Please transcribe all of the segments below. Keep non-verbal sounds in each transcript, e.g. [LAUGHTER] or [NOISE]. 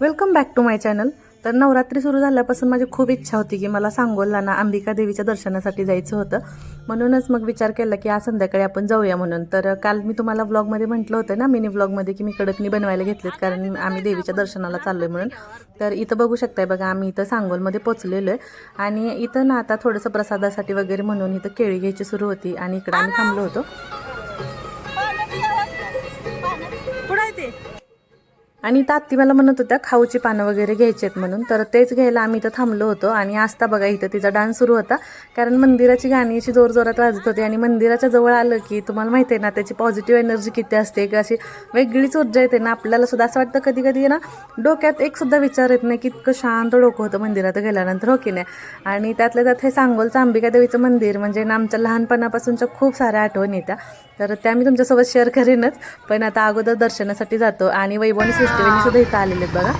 Welcome back to my channel तर नवरात्री सुरू झाल्यापासून माझी खूप इच्छा होती की मला सांगोलला ना अंबिका देवीच्या दर्शनासाठी जायचं होतं. म्हणूनच मग विचार केला की आज संध्याकाळी आपण जाऊया म्हणून. तर काल मी तुम्हाला व्लॉगमध्ये म्हटलं होतं ना मिनी व्लॉगमध्ये की मी कडकनी बनवायला घेतलेत कारण आम्ही देवीच्या दर्शनाला चाललो आहे म्हणून. तर इथं बघू शकताय बघा आम्ही इथं सांगोलमध्ये पोचलेलो आहे आणि इथं ना आता थोडंसं प्रसादासाठी वगैरे म्हणून इथं केळी घ्यायची सुरू होती आणि इकडं आम्ही थांबलो होतो. आणि तात्ती मला म्हणत होत्या खाऊची पानं वगैरे घ्यायची आहेत म्हणून. तर तेच घ्यायला आम्ही इथं थांबलो होतो आणि आस्था बघा इथं तिचा डान्स सुरू होता. कारण मंदिराची गाणी अशी जोरजोरात वाजत होती आणि मंदिराच्या जवळ आलं की तुम्हाला माहिती आहे ना त्याची पॉझिटिव्ह एनर्जी किती असते की अशी वेगळीच ऊर्जा येते ना. आपल्याला सुद्धा असं वाटतं कधी कधी ना डोक्यात एक सुद्धा विचार येत नाही की इतकं शांत डोकं होतं मंदिरात गेल्यानंतर हो की नाही? आणि त्यातल्या त्यात हे सांगोलचं अंबिका देवीचं मंदिर म्हणजे ना आमच्या लहानपणापासूनच्या खूप साऱ्या आठवणी येत्या. तर त्या मी तुमच्यासोबत शेअर करेनच. पण आता अगोदर दर्शनासाठी जातो आणि वैभवणी सृष्टीवेणी सुद्धा इथं आलेले आहेत बघा.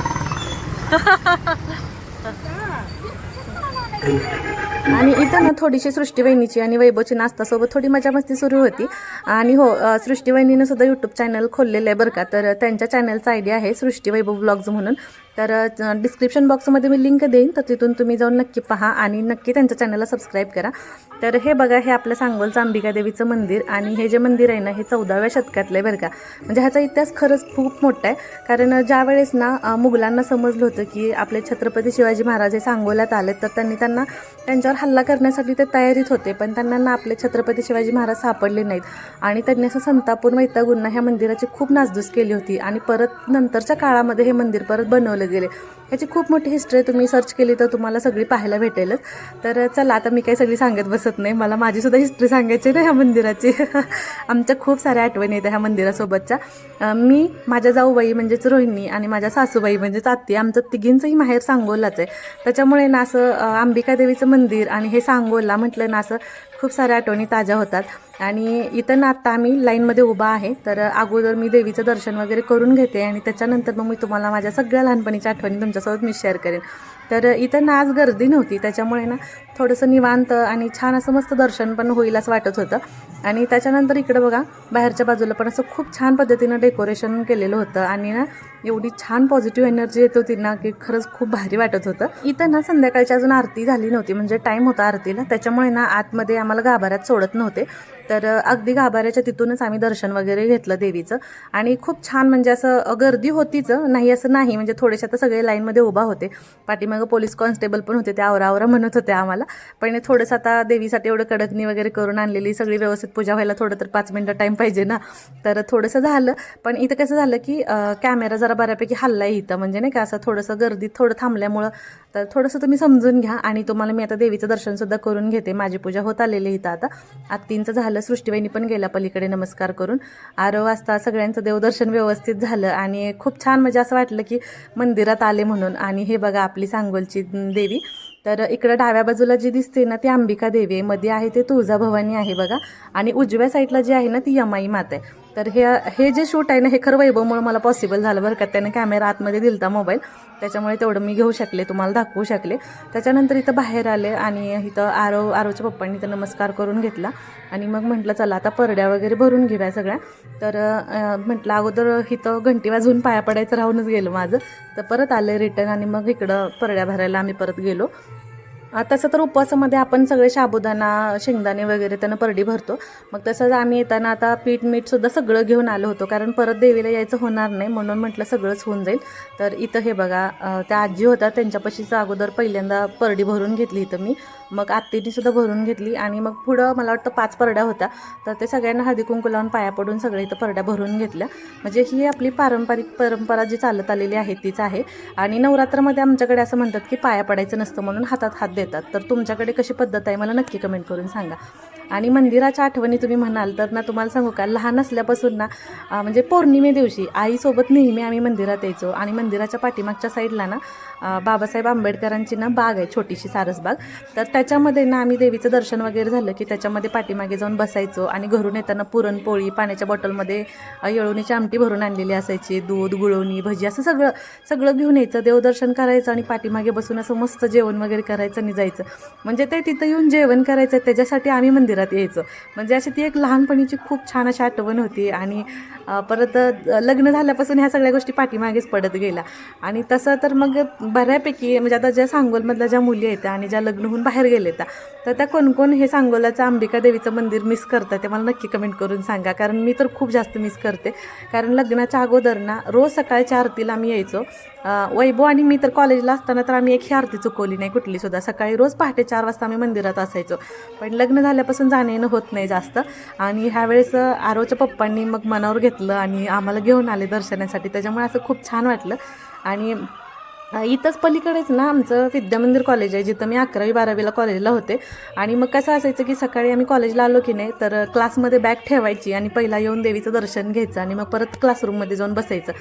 आणि इथं ना थोडीशी सृष्टी वहिनीची आणि वैभवची नाश्तासोबत थोडी मजा मस्ती सुरू होती. आणि हो सृष्टी सृष्टीवहिनीनं सुद्धा यूट्यूब चॅनल खोललेलं आहे बरं का. तर त्यांच्या चॅनलचा आयडिया आहे सृष्टी वैभव ब्लॉग्स म्हणून. तर डिस्क्रिप्शन बॉक्समध्ये मी लिंक देईन तर तिथून तुम्ही जाऊन नक्की पहा आणि नक्की त्यांच्या चॅनलला सबस्क्राईब करा. तर हे बघा हे आपलं सांगोलचं अंबिका देवीचं मंदिर आणि हे जे मंदिर आहे ना हे चौदाव्या शतकातलं आहे बरं का. म्हणजे ह्याचा इतिहास खरंच खूप मोठा आहे. कारण ज्या वेळेस ना मुघलांना समजलं होतं की आपले छत्रपती शिवाजी महाराज हे सांगोल्यात आले तर त्यांनी त्यांना त्यांच्यावर हल्ला करण्यासाठी ते तयारीत होते. पण त्यांना ना आपले छत्रपती शिवाजी महाराज सापडले नाहीत. आणि त्यांनी असं संतापूर्ण वैतागुंना ह्या मंदिराची खूप नासधूस केली होती. आणि परत नंतरच्या काळामध्ये हे मंदिर परत बनवलं गेले. ह्याची खूप मोठी हिस्ट्री आहे. तुम्ही सर्च केली तर तुम्हाला सगळी पाहायला भेटेलच. तर चला आता मी काही सगळी सांगत बसत नाही. मला माझीसुद्धा हिस्ट्री सांगायची ना ह्या मंदिराची. [LAUGHS] आमच्या खूप साऱ्या आठवणी आहेत ह्या मंदिरासोबतच्या. मी माझ्या जाऊबाई म्हणजेच रोहिणी आणि माझ्या सासूबाई म्हणजेच आत्ती आमचं तिघींचंही माहेर सांगोलाच आहे. त्याच्यामुळे ना असं अंबिका देवीचं मंदिर आणि हे सांगोला म्हटलं ना असं खूप साऱ्या आठवणी ताज्या होतात. आणि इथं ना आत्ता आम्ही लाईनमध्ये उभा आहे. तर अगोदर मी देवीचं दर्शन वगैरे करून घेते आणि त्याच्यानंतर मग मी तुम्हाला माझ्या सगळ्या लहानपणीच्या आठवणी तुमच्यासोबत मी शेअर करेन. तर इथं ना आज गर्दी नव्हती त्याच्यामुळे ना थोडंसं निवांत आणि छान असं मस्त दर्शन पण होईल असं वाटत होतं. आणि त्याच्यानंतर इकडं बघा बाहेरच्या बाजूला पण असं खूप छान पद्धतीनं डेकोरेशन केलेलं होतं आणि ना एवढी छान पॉझिटिव्ह एनर्जी येत होती ना की खरंच खूप भारी वाटत होतं. इथं ना संध्याकाळची अजून आरती झाली नव्हती म्हणजे टाईम होता आरतीला. त्याच्यामुळे ना आतमध्ये आम्हाला गाभाऱ्यात सोडत नव्हते. तर अगदी गाभाऱ्याच्या तिथूनच आम्ही दर्शन वगैरे घेतलं देवीचं. आणि खूप छान म्हणजे असं गर्दी होतीच नाही असं नाही म्हणजे थोडेसे आता सगळे लाईनमध्ये उभा होते. पाठीमा पोलीस कॉन्स्टेबल पण होते ते आवरा आवरा म्हणत होते आम्हाला. पण थोडंसं आता देवीसाठी एवढं कडकणी वगैरे करून आणलेली सगळी व्यवस्थित पूजा व्हायला थोडं तर पाच मिनटं टाईम पाहिजे ना. तर थोडंसं झालं. पण इथं कसं झालं की कॅमेरा जरा बऱ्यापैकी हल्ला आहे इथं. म्हणजे नाही का असं थोडंसं गर्दीत थोडं थांबल्यामुळं. तर थोडंसं तुम्ही समजून घ्या आणि तुम्हाला मी आता देवीचं दर्शनसुद्धा करून घेते. माझी पूजा होत आलेली इथं आता. आत्तींचं झालं सृष्टीवाहिनी पण गेल्या पलीकडे नमस्कार करून. आरो वाजता सगळ्यांचं देवदर्शन व्यवस्थित झालं आणि खूप छान म्हणजे असं वाटलं की मंदिरात आले म्हणून. आणि हे बघा आपली सांग सांगोलची देवी. तर इकडं डाव्या बाजूला जी दिसते ना ती अंबिका देवी आहे. मध्ये आहे ते तुळजाभवानी आहे बघा. आणि उजव्या साईडला जी आहे ना ती यमाई माता आहे. तर हे हे जे शूट आहे ना हे खरं वैभवमुळे मला पॉसिबल झालं बरं का. त्याने कॅमेरा आतमध्ये दिलता मोबाईल त्याच्यामुळे तेवढं मी घेऊ शकले तुम्हाला दाखवू शकले. त्याच्यानंतर इथं बाहेर आले आणि इथं आरव आरोच्या पप्पांनी इथं नमस्कार करून घेतला. आणि मग म्हटलं चला आता परड्या वगैरे भरून घेऊया सगळ्या. तर म्हटलं अगोदर इथं घंटी वाजवून पाया पडायचं राहूनच गेलं माझं. तर परत आलं रिटर्न आणि मग इकडं परड्या भरायला आम्ही परत गेलो. तसं तर उपवासामध्ये आपण सगळे साबुदाणा शेंगदाणे वगैरे त्यानं परडी भरतो. मग तसंच आम्ही येताना आता पीठ मीठसुद्धा सगळं घेऊन आलो होतो. कारण परत देवीला यायचं होणार नाही म्हणून म्हटलं सगळंच होऊन जाईल. तर इथं हे बघा त्या आजी होत्या त्यांच्यापाशीच अगोदर पहिल्यांदा परडी भरून घेतली इथं मी. मग आत्तीने सुद्धा भरून घेतली आणि मग पुढं मला वाटतं पाच परड्या होत्या. तर ते सगळ्यांना हळदी कुंकू लावून पाया पडून सगळे इथं परड्या भरून घेतल्या. म्हणजे ही आपली पारंपरिक परंपरा जी चालत आलेली आहे तीच आहे. आणि नवरात्रामध्ये आमच्याकडे असं म्हणतात की पाया पडायचं नसतं म्हणून हातात हात देतात. तर तुमच्याकडे कशी पद्धत आहे? मला नक्की कमेंट करून सांगा. आणि मंदिराच्या आठवणी तुम्ही म्हणाल तर ना तुम्हाला सांगू का लहान असल्यापासून ना म्हणजे पौर्णिमे दिवशी आईसोबत नेहमी आम्ही मंदिरात यायचो. आणि मंदिराच्या पाठीमागच्या साईडला ना बाबासाहेब आंबेडकरांची ना बाग आहे छोटीशी सारसबाग तर त्याच्यामध्ये ना आम्ही देवीचं दर्शन वगैरे झालं की त्याच्यामध्ये पाठीमागे जाऊन बसायचो आणि घरून येताना पुरणपोळी पाण्याच्या बॉटलमध्ये येळवणीची आमटी भरून आणलेली असायची दूध गुळवणी भजी असं सगळं सगळं घेऊन यायचं देवदर्शन करायचं आणि पाठीमागे बसून असं मस्त जेवण वगैरे करायचं आणि जायचं. म्हणजे ते तिथं येऊन जेवण करायचं त्याच्यासाठी आम्ही मंदिरात मंदिरात यायचं. म्हणजे अशी ती एक लहानपणीची खूप छान अशी आठवण होती आणि परत लग्न झाल्यापासून ह्या सगळ्या गोष्टी पाठीमागेच पडत गेल्या. आणि तसं तर मग बऱ्यापैकी म्हणजे आता ज्या सांगोलमधल्या ज्या मुली आहेत आणि ज्या लग्न होऊन बाहेर गेले त्या तर त्या कोण कोण हे सांगोलाचं अंबिका देवीचं मंदिर मिस करतात ते मला नक्की कमेंट करून सांगा. कारण मी तर खूप जास्त मिस करते. कारण लग्नाच्या अगोदर ना रोज सकाळच्या आरतीला आम्ही यायचो. वैभव आणि मी तर कॉलेजला असताना तर आम्ही एक ही आरती चुकवली नाही कुठली सुद्धा. सकाळी रोज पहाटे चार वाजता आम्ही मंदिरात असायचो. पण लग्न झाल्यापासून जाणं येणं होत नाही जास्त. आणि ह्यावेळेस आरोच्या पप्पांनी मग मनावर घेतलं आणि आम्हाला घेऊन आले दर्शनासाठी. त्याच्यामुळे असं खूप छान वाटलं. आणि इथंच पलीकडेच ना आमचं विद्यामंदिर कॉलेज आहे जिथं मी अकरावी बारावीला कॉलेजला होते. आणि मग कसं असायचं की सकाळी आम्ही कॉलेजला आलो की नाही तर क्लासमध्ये बॅग ठेवायची आणि पहिला येऊन देवीचं दर्शन घ्यायचं आणि मग परत क्लासरूममध्ये जाऊन बसायचं.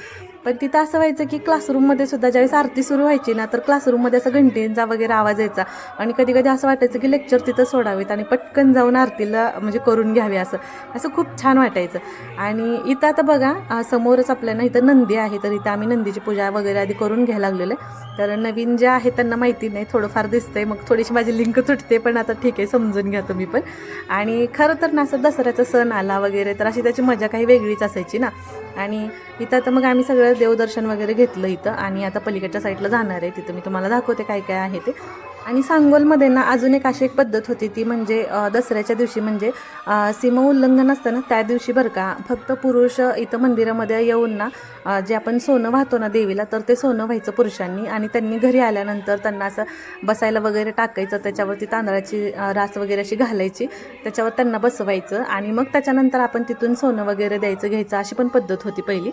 पण तिथं असं व्हायचं की क्लासरूममध्ये सुद्धा ज्यावेळेस आरती सुरू व्हायची ना तर क्लासरूममध्ये असं घंटेंचा वगैरे आवाज यायचा. आणि कधी कधी असं वाटायचं की लेक्चर तिथं सोडावेत आणि पटकन जाऊन आरतीला म्हणजे करून घ्यावे असं. असं खूप छान वाटायचं. आणि इथं आता बघा समोरच आपल्याला इथं नंदी आहे तर इथं आम्ही नंदीची पूजा वगैरे आधी करून घ्यायला लागलेलं तर नवीन जे आहे त्यांना माहिती नाही थोडंफार दिसतंय. मग थोडीशी माझी लिंक तुटते पण आता ठीक आहे समजून घ्या तुम्ही पण. आणि खरं तर ना असं दसऱ्याचा सण आला वगैरे तर अशी त्याची मजा काही वेगळीच असायची ना. आणि इथं आता मग आम्ही सगळं देवदर्शन वगैरे घेतलं इथं. आणि आता पलीकडच्या साईडला जाणार आहे. तिथं मी तुम्हाला दाखवते काय काय आहे ते. आणि सांगोलमध्ये ना अजून एक अशी एक पद्धत होती ती म्हणजे दसऱ्याच्या दिवशी म्हणजे सीमा उल्लंघन असतं ना त्या दिवशी बरं का फक्त पुरुष इथं मंदिरामध्ये येऊन ना जे आपण सोनं वाहतो ना देवीला तर ते सोनं व्हायचं पुरुषांनी आणि त्यांनी घरी आल्यानंतर त्यांना असं बसायला वगैरे टाकायचं त्याच्यावरती तांदळाची रास वगैरे अशी घालायची त्याच्यावर त्यांना बसवायचं आणि मग त्याच्यानंतर आपण तिथून सोनं वगैरे द्यायचं घ्यायचं अशी पण पद्धत होती पहिली.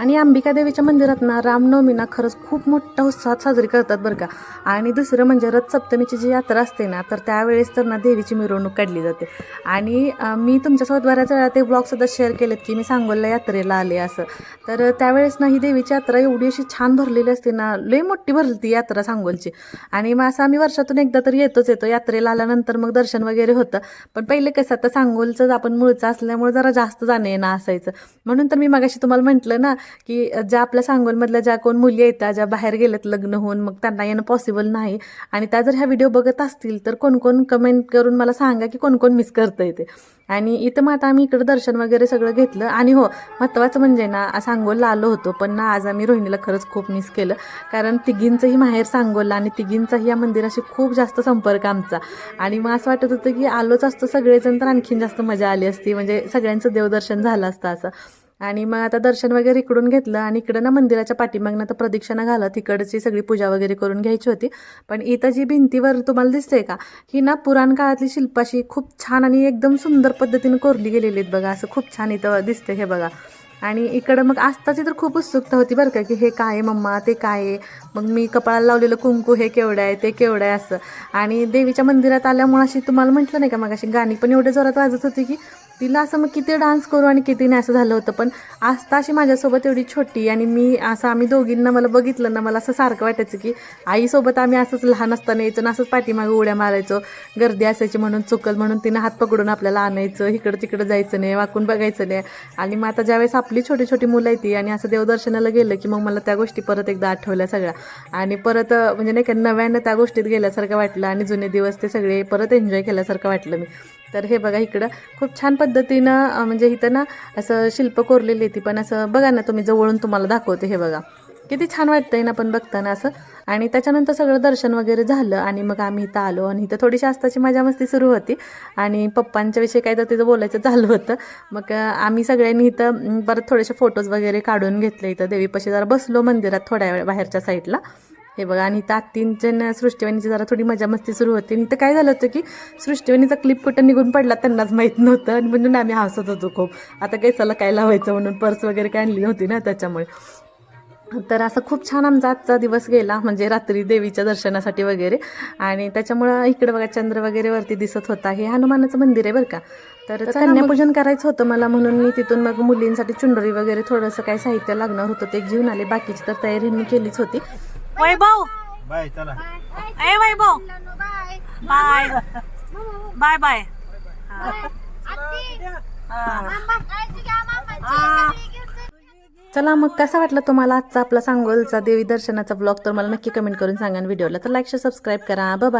आणि अंबिका देवीच्या मंदिरात ना रामनवमीना खरंच खूप मोठ्या उत्साहात साजरी करतात बरं का. आणि दुसरं म्हणजे रथसप्तमीची जी यात्रा असते ना तर त्यावेळेस तर ना देवीची मिरवणूक काढली जाते. आणि मी तुमच्यासोबत बऱ्याच वेळा ते ब्लॉगसुद्धा शेअर केलेत की मी सांगोलला यात्रेला आले असं. तर त्यावेळेस ना ही देवीची यात्रा एवढी अशी छान भरलेली असते ना लई मोठी भरली ती यात्रा सांगोलची. आणि मग असं आम्ही वर्षातून एकदा तर येतोच येतो यात्रेला आल्यानंतर मग दर्शन वगैरे होतं. पण पहिले कसं आता सांगोलचं आपण मूळचं असल्यामुळे जरा जास्त जाणं येणं असायचं. म्हणून तर मी मगाशी तुम्हाला म्हटलं ना की ज्या आपल्या सांगोलमधल्या ज्या कोण मुली आहेत ज्या बाहेर गेल्यात लग्न होऊन मग त्यांना येणं पॉसिबल नाही. आणि त्या जर ह्या व्हिडिओ बघत असतील तर कोण कोण कमेंट करून मला सांगा की कोण कोण मिस करतं येते आणि इथं मग आता आम्ही इकडं दर्शन वगैरे सगळं घेतलं. आणि हो महत्त्वाचं म्हणजे ना सांगोलला आलो होतो पण ना आज आम्ही रोहिणीला खरंच खूप मिस केलं. कारण तिघींचंही माहेर सांगोलला आणि तिघींचाही या मंदिराशी खूप जास्त संपर्क आमचा. आणि मग असं वाटत होतं की आलोच असतो सगळेजण तर आणखीन जास्त मजा आली असती. म्हणजे सगळ्यांचं देवदर्शन झालं असतं असं. आणि मग आता दर्शन वगैरे इकडून घेतलं आणि इकडं ना मंदिराच्या पाठीमागनं तर प्रदक्षिणा घालत तिकडची सगळी पूजा वगैरे करून घ्यायची होती. पण इथं जी भिंतीवर तुम्हाला दिसते का ही ना पुराण काळातली शिल्पाशी खूप छान आणि एकदम सुंदर पद्धतीने कोरली गेलेली आहेत बघा असं खूप छान इथं दिसते हे बघा. आणि इकडं मग आस्ताची तर खूप उत्सुकता होती बरं का की हे काय मम्मा ते काय आहे? मग मी कपाळाला लावलेलं कुंकू हे केवढं आहे ते केवढं आहे असं. आणि देवीच्या मंदिरात आल्यामुळे अशी तुम्हाला म्हटलं नाही का मग अशी गाणी पण एवढे जोरात वाजत होती की तिला असं मग किती डान्स करू आणि किती नाही असं झालं होतं. पण आस्था अशी माझ्यासोबत एवढी छोटी आणि मी असं आम्ही दोघींना मला बघितलं ना मला असं सारखं वाटायचं की आईसोबत आम्ही असंच लहान असताना यायचो ना असंच पाठीमागे उड्या मारायचो. गर्दी असायची म्हणून चुकल म्हणून तिनं हात पकडून आपल्याला आणायचं इकडं तिकडं जायचं नाही वाकून बघायचं नाही. आणि मग आता ज्यावेळेस आपली छोटी छोटी मुलं येते आणि असं देवदर्शनाला गेलं की मग मला त्या गोष्टी परत एकदा आठवल्या सगळ्या. आणि परत म्हणजे नाही का नव्यानं त्या गोष्टीत गेल्यासारखं वाटलं आणि जुने दिवस ते सगळे परत एन्जॉय केल्यासारखं वाटलं मी. तर हे बघा इकडं. खूप छान पद्धतीनं म्हणजे इथं ना असं शिल्प कोरलेली ती पण असं बघा ना तुम्ही जवळून तुम्हाला दाखवते हे बघा. किती छान वाटतंय ना पण बघताना असं. आणि त्याच्यानंतर सगळं दर्शन वगैरे झालं आणि मग आम्ही इथं आलो. आणि इथं थोडीशी आस्ताची मजा मस्ती सुरू होती. आणि पप्पांच्या विषयी काय तर तिथं बोलायचं [LAUGHS] चालू होतं. मग आम्ही सगळ्यांनी इथं परत थोडेसे फोटोज वगैरे काढून घेतले इथं. देवीपाशी जरा बसलो मंदिरात थोड्या वेळ बाहेरच्या साईडला हे बघा आणि इथं आत्तींच्या सृष्टीवाणीची जरा थोडी मजा मस्ती सुरू होती. आणि इथं काय झालं होतं की सृष्टीवाणीचा क्लिप कुठं निघून पडला त्यांनाच माहीत नव्हतं. आणि म्हणून आम्ही हसत होतो खूप. आता काही चला काय लावायचं म्हणून पर्स वगैरे काय आणली नव्हती ना त्याच्यामुळे. तर असं खूप छान आमचा आजचा दिवस गेला म्हणजे रात्री देवीच्या दर्शनासाठी वगैरे. आणि त्याच्यामुळं इकडे बघा चंद्र वगैरे वरती दिसत होता. हे हनुमानाचं मंदिर आहे बरं का. तर कन्यापूजन करायचं होतं मला म्हणून. मी तिथून मग मुलींसाठी चुंडरी वगैरे थोडंसं काही साहित्य लागणार होतं ते घेऊन आले. बाकीची तर तयारी मी केलीच होती. वैभव. बाय चला. ए वैभव. बाय. Bye bye. चला मग कसा वाटला तुम्हाला आजचा आपला सांगोलचा देवी दर्शनाचा ब्लॉग तर मला नक्की कमेंट करून सांगा आणि व्हिडिओला तर लाईक सबस्क्राईब करा. बाय